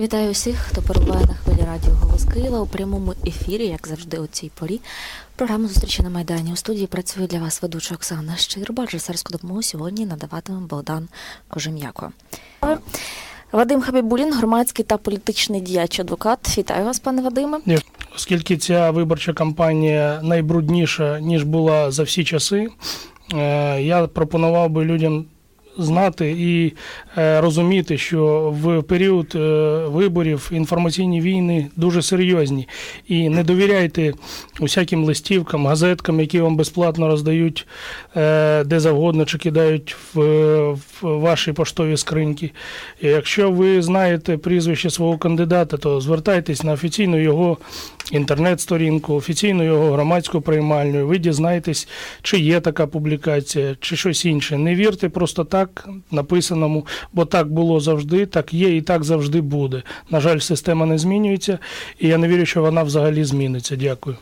Вітаю усіх, хто перебуває на хвилі радіо Голос Києва у прямому ефірі, як завжди, у цій порі. Програма зустрічі на Майдані. У студії працює для вас ведуча Оксана Щирба. Режисерську допомогу сьогодні надаватиме Богдан Кожем'яко. Вадим Хабібулін, громадський та політичний діяч адвокат. Вітаю вас, пане Вадиме. Оскільки ця виборча кампанія найбрудніша, ніж була за всі часи, е, я пропонував би людям знати і е, розуміти, що в період е, виборів інформаційні війни дуже серйозні. І не довіряйте усяким листівкам, газеткам, які вам безплатно роздають е, де завгодно чи кидають в, ваші поштові скриньки. Якщо ви знаєте прізвище свого кандидата, то звертайтесь на офіційну його інтернет-сторінку, офіційну його громадську приймальню. Ви дізнаєтесь, чи є така публікація, чи щось інше. Не вірте просто так написаному, бо так було завжди, так є і так завжди буде. На жаль, система не змінюється, і я не вірю, що вона взагалі зміниться. Дякую.